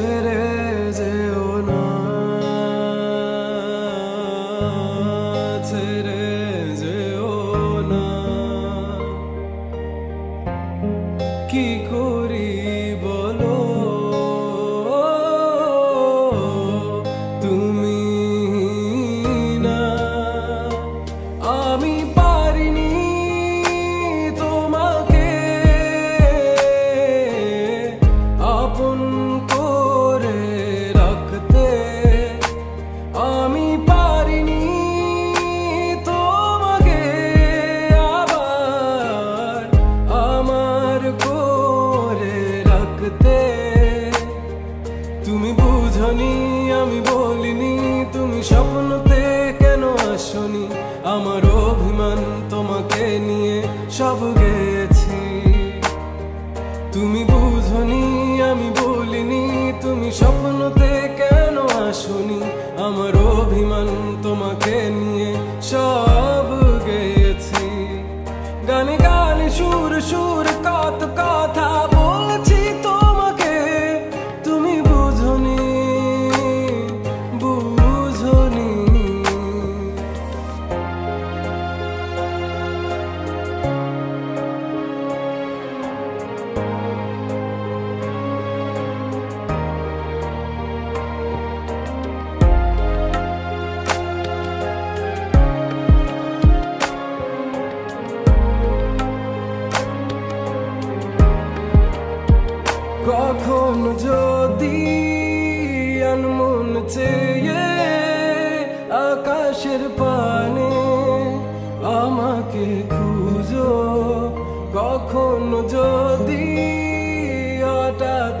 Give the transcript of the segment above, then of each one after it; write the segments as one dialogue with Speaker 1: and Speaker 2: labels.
Speaker 1: seres eu não জানি আমি বলিনি তুমি স্বপ্নতে কেন আসনি? আমার অভিমান তোমাকে নিয়ে সব গে কখন যদি আনমন চেয়ে আকাশের পানে আমাকে খুঁজো কখন যদি হঠাৎ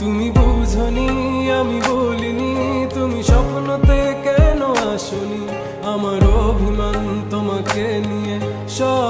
Speaker 1: তুমি বুঝনি আমি বলিনি তুমি স্বপ্নতে কেন আসনি? আমার অভিমান তোমাকে নিয়ে সব